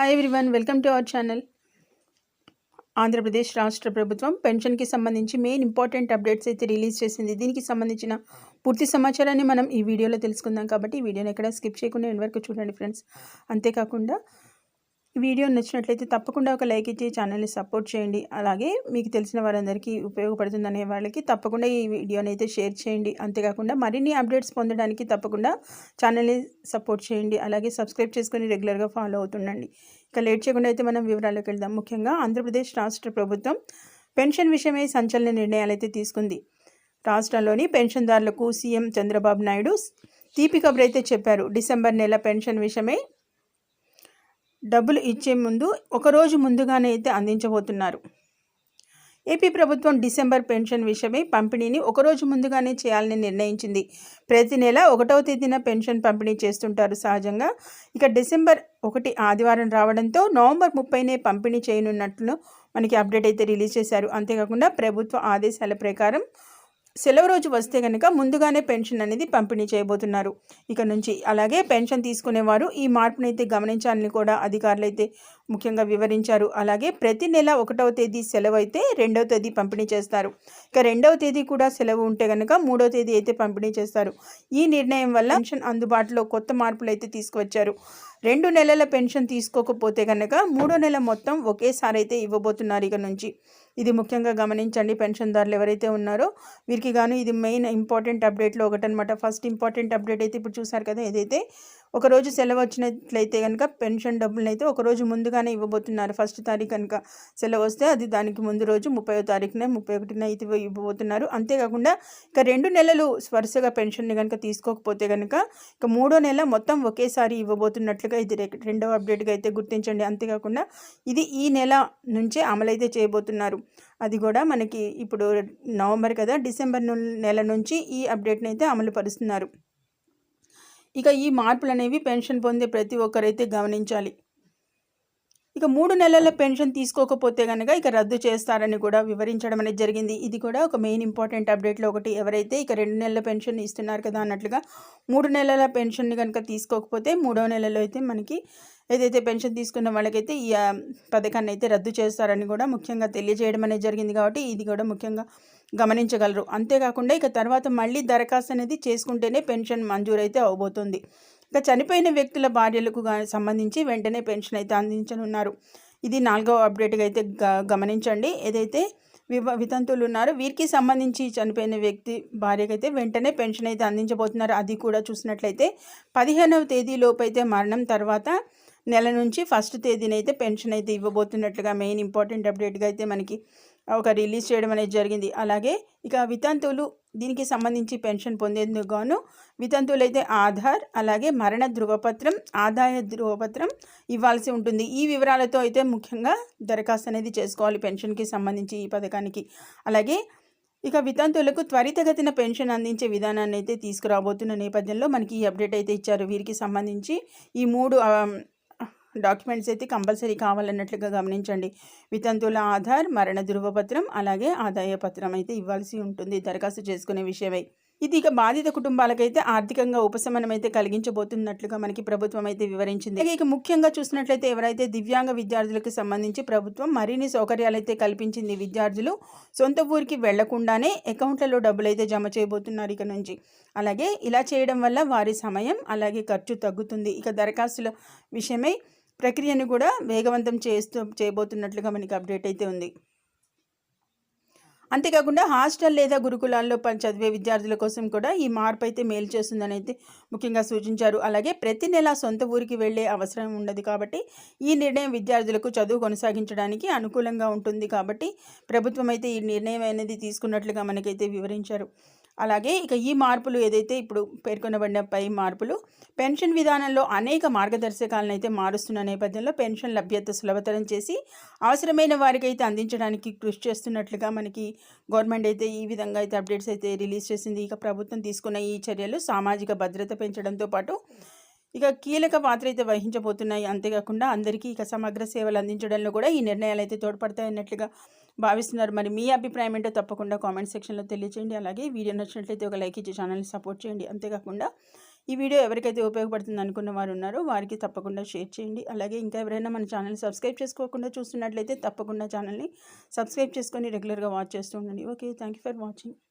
Hi everyone welcome to our channel Andhra Pradesh రాష్ట్ర ప్రభుత్వం పెన్షన్కి సంబంధించి మెయిన్ ఇంపార్టెంట్ అప్డేట్స్ అయితే రిలీజ్ చేసింది. దీనికి సంబంధించిన పూర్తి సమాచారాన్ని మనం ఈ వీడియోలో తెలుసుకుందాం కాబట్టి ఈ వీడియోని ఎక్కడ స్కిప్ చేయకుండా ఎండ్ వరకు చూడండి ఫ్రెండ్స్ అంతేకాకుండా వీడియో నచ్చినట్లయితే తప్పకుండా ఒక లైక్ ఇచ్చి ఛానల్ని సపోర్ట్ చేయండి. అలాగే మీకు తెలిసిన వారందరికీ ఉపయోగపడుతుందనే వాళ్ళకి తప్పకుండా ఈ వీడియోని అయితే షేర్ చేయండి. అంతేకాకుండా మరిన్ని అప్డేట్స్ పొందడానికి తప్పకుండా ఛానల్ని సపోర్ట్ చేయండి. అలాగే సబ్స్క్రైబ్ చేసుకొని రెగ్యులర్గా ఫాలో అవుతుండండి. ఇక లేట్ చేయకుండా అయితే మనం వివరాల్లోకి వెళ్దాం. ముఖ్యంగా ఆంధ్రప్రదేశ్ రాష్ట్ర ప్రభుత్వం పెన్షన్ విషయమై సంచలన నిర్ణయాలు అయితే తీసుకుంది. రాష్ట్రంలోని పెన్షన్దారులకు సీఎం చంద్రబాబు నాయుడు తీపి కబురైతే అయితే చెప్పారు. డిసెంబర్ నెల పెన్షన్ విషయమై డబ్బులు ఇచ్చే ముందు ఒకరోజు ముందుగానే అయితే అందించబోతున్నారు. ఏపీ ప్రభుత్వం డిసెంబర్ పెన్షన్ విషయమై పంపిణీని ఒకరోజు ముందుగానే చేయాలని నిర్ణయించింది. ప్రతి నెల ఒకటవ తేదీన పెన్షన్ పంపిణీ చేస్తుంటారు సహజంగా. ఇక డిసెంబర్ ఒకటి ఆదివారం రావడంతో నవంబర్ ముప్పైనే పంపిణీ చేయనున్నట్లు మనకి అప్డేట్ అయితే రిలీజ్ చేశారు. అంతేకాకుండా ప్రభుత్వ ఆదేశాల ప్రకారం సెలవు రోజు వస్తే కనుక ముందుగానే పెన్షన్ అనేది పంపిణీ చేయబోతున్నారు. ఇక నుంచి అలాగే పెన్షన్ తీసుకునేవారు ఈ మార్పును అయితే గమనించాలని కూడా అధికారులు అయితే ముఖ్యంగా వివరించారు. అలాగే ప్రతి నెల ఒకటవ తేదీ సెలవు అయితే రెండవ తేదీ పంపిణీ చేస్తారు. ఇక రెండవ తేదీ కూడా సెలవు ఉంటే కనుక మూడవ తేదీ అయితే పంపిణీ చేస్తారు. ఈ నిర్ణయం వల్ల పెన్షన్ అందుబాటులో కొత్త మార్పులు అయితే తీసుకువచ్చారు. రెండు నెలల పెన్షన్ తీసుకోకపోతే కనుక మూడో నెల మొత్తం ఒకేసారి అయితే ఇవ్వబోతున్నారు ఇక నుంచి. ఇది ముఖ్యంగా గమనించండి. పెన్షన్దారులు ఎవరైతే ఉన్నారో వీరికి గాను ఇది మెయిన్ ఇంపార్టెంట్ అప్డేట్లో ఒకటనమాట ఫస్ట్ ఇంపార్టెంట్ అప్డేట్ అయితే ఇప్పుడు చూసారు కదా ఏదైతే ఒకరోజు సెలవు వచ్చినట్లయితే కనుక పెన్షన్ డబ్బులను అయితే ఒకరోజు ముందుగానే ఇవ్వబోతున్నారు. ఫస్ట్ తారీఖు కనుక సెలవు వస్తే అది దానికి ముందు రోజు ముప్పై తారీఖున ముప్పై ఒకటిన అయితే ఇవ్వబోతున్నారు. అంతేకాకుండా ఇక రెండు నెలలు వరుసగా పెన్షన్ని కనుక తీసుకోకపోతే కనుక ఇక మూడో నెల మొత్తం ఒకేసారి ఇవ్వబోతున్నట్లుగా ఇది రెండవ అప్డేట్గా అయితే గుర్తించండి. అంతేకాకుండా ఇది ఈ నెల నుంచే అమలైతే చేయబోతున్నారు. అది కూడా మనకి ఇప్పుడు నవంబర్ కదా డిసెంబర్ నెల నుంచి ఈ అప్డేట్ని అయితే అమలు పరుస్తున్నారు ఇక ఈ మార్పులు అనేవి పెన్షన్ పొందే ప్రతి ఒక్కరైతే గమనించాలి. ఇక మూడు నెలల పెన్షన్ తీసుకోకపోతే కనుక ఇక రద్దు చేస్తారని కూడా వివరించడం అనేది జరిగింది. ఇది కూడా ఒక మెయిన్ ఇంపార్టెంట్ అప్డేట్లో ఒకటి. ఎవరైతే ఇక రెండు నెలల పెన్షన్ ఇస్తున్నారు కదా అన్నట్లుగా మూడు నెలల పెన్షన్ని కనుక తీసుకోకపోతే మూడో నెలలో అయితే మనకి ఏదైతే పెన్షన్ తీసుకున్న వాళ్ళకైతే ఈ పథకాన్ని అయితే రద్దు చేస్తారని కూడా ముఖ్యంగా తెలియజేయడం అనేది జరిగింది కాబట్టి ఇది కూడా ముఖ్యంగా గమనించగలరు. అంతేకాకుండా ఇక తర్వాత మళ్ళీ దరఖాస్తు అనేది చేసుకుంటేనే పెన్షన్ మంజూరైతే అవబోతుంది. ఇక చనిపోయిన వ్యక్తుల భార్యలకు సంబంధించి వెంటనే పెన్షన్ అయితే అందించనున్నారు. ఇది నాలుగవ అప్డేట్గా అయితే గమనించండి. ఏదైతే వివ వితంతువులు ఉన్నారో వీరికి సంబంధించి చనిపోయిన వ్యక్తి భార్యకైతే వెంటనే పెన్షన్ అయితే అందించబోతున్నారు. అది కూడా చూసినట్లయితే పదిహేనవ తేదీలోపు అయితే మరణం తర్వాత నెల నుంచి ఫస్ట్ తేదీనైతే పెన్షన్ అయితే ఇవ్వబోతున్నట్లుగా మెయిన్ ఇంపార్టెంట్ అప్డేట్గా అయితే మనకి ఒక రిలీజ్ చేయడం అనేది జరిగింది. అలాగే ఇక వితంతువులు దీనికి సంబంధించి పెన్షన్ పొందేందుకు గాను వితంతువులైతే ఆధార్ అలాగే మరణ ధృవపత్రం ఆదాయ ధృవపత్రం ఇవ్వాల్సి ఉంటుంది. ఈ వివరాలతో అయితే ముఖ్యంగా దరఖాస్తు అనేది చేసుకోవాలి పెన్షన్కి సంబంధించి ఈ పథకానికి. అలాగే ఇక వితంతువులకు త్వరితగతిన పెన్షన్ అందించే విధానాన్ని అయితే తీసుకురాబోతున్న నేపథ్యంలో మనకి ఈ అప్డేట్ అయితే ఇచ్చారు. వీరికి సంబంధించి ఈ మూడు డాక్యుమెంట్స్ అయితే కంపల్సరీ కావాలన్నట్లుగా గమనించండి. వితంతువుల ఆధార్ మరణ ధృవపత్రం అలాగే ఆదాయ పత్రం అయితే ఇవ్వాల్సి ఉంటుంది దరఖాస్తు చేసుకునే విషయమై. ఇది ఇక బాధిత కుటుంబాలకైతే ఆర్థికంగా ఉపశమనం అయితే కలిగించబోతున్నట్లుగా మనకి ప్రభుత్వం అయితే వివరించింది. ఇక ముఖ్యంగా చూసినట్లయితే ఎవరైతే దివ్యాంగ విద్యార్థులకు సంబంధించి ప్రభుత్వం మరిన్ని సౌకర్యాలు అయితే కల్పించింది విద్యార్థులు సొంత ఊరికి వెళ్ళకుండానే అకౌంట్లలో డబ్బులు అయితే జమ చేయబోతున్నారు ఇక నుంచి. అలాగే ఇలా చేయడం వల్ల వారి సమయం అలాగే ఖర్చు తగ్గుతుంది. ఇక దరఖాస్తుల విషయమై ప్రక్రియను కూడా వేగవంతం చేస్తూ చేయబోతున్నట్లుగా మనకి అప్డేట్ అయితే ఉంది. అంతేకాకుండా హాస్టల్ లేదా గురుకులాల్లో చదివే విద్యార్థుల కోసం కూడా ఈ మార్పు అయితే మేలు చేస్తుందని అయితే ముఖ్యంగా సూచించారు. అలాగే ప్రతి నెల సొంత ఊరికి వెళ్ళే అవసరం ఉండదు కాబట్టి ఈ నిర్ణయం విద్యార్థులకు చదువు కొనసాగించడానికి అనుకూలంగా ఉంటుంది కాబట్టి ప్రభుత్వం అయితే ఈ నిర్ణయం అనేది తీసుకున్నట్లుగా మనకైతే వివరించారు. అలాగే ఇక ఈ మార్పులు ఏదైతే ఇప్పుడు పేర్కొనబడిన పై మార్పులు పెన్షన్ విధానంలో అనేక మార్గదర్శకాలను అయితే మారుస్తున్న నేపథ్యంలో పెన్షన్ లభ్యత సులభతరం చేసి అవసరమైన వారికి అయితే అందించడానికి కృషి చేస్తున్నట్లుగా మనకి గవర్నమెంట్ అయితే ఈ విధంగా అయితే అప్డేట్స్ అయితే రిలీజ్ చేసింది. ఇక ప్రభుత్వం తీసుకున్న ఈ చర్యలు సామాజిక భద్రత పెంచడంతో పాటు ఇక కీలక పాత్ర అయితే వహించబోతున్నాయి. అంతేకాకుండా అందరికీ ఇక సమగ్ర సేవలు అందించడంలో కూడా ఈ నిర్ణయాలు అయితే తోడ్పడతాయన్నట్లుగా భావిస్తున్నారు. మరి మీ అభిప్రాయం ఏంటో తప్పకుండా కామెంట్ సెక్షన్లో తెలియచేయండి. అలాగే వీడియో నచ్చినట్లయితే ఒక లైక్ ఇచ్చి ఛానల్ని సపోర్ట్ చేయండి. అంతేకాకుండా ఈ వీడియో ఎవరికైతే ఉపయోగపడుతుంది అనుకున్న వారు ఉన్నారో వారికి తప్పకుండా షేర్ చేయండి. అలాగే ఇంకా ఎవరైనా మన ఛానల్ సబ్స్క్రైబ్ చేసుకోకుండా చూస్తున్నట్లయితే తప్పకుండా ఛానల్ని సబ్స్క్రైబ్ చేసుకొని రెగ్యులర్గా వాచ్ చేస్తూ ఉండండి. Okay thank you for watching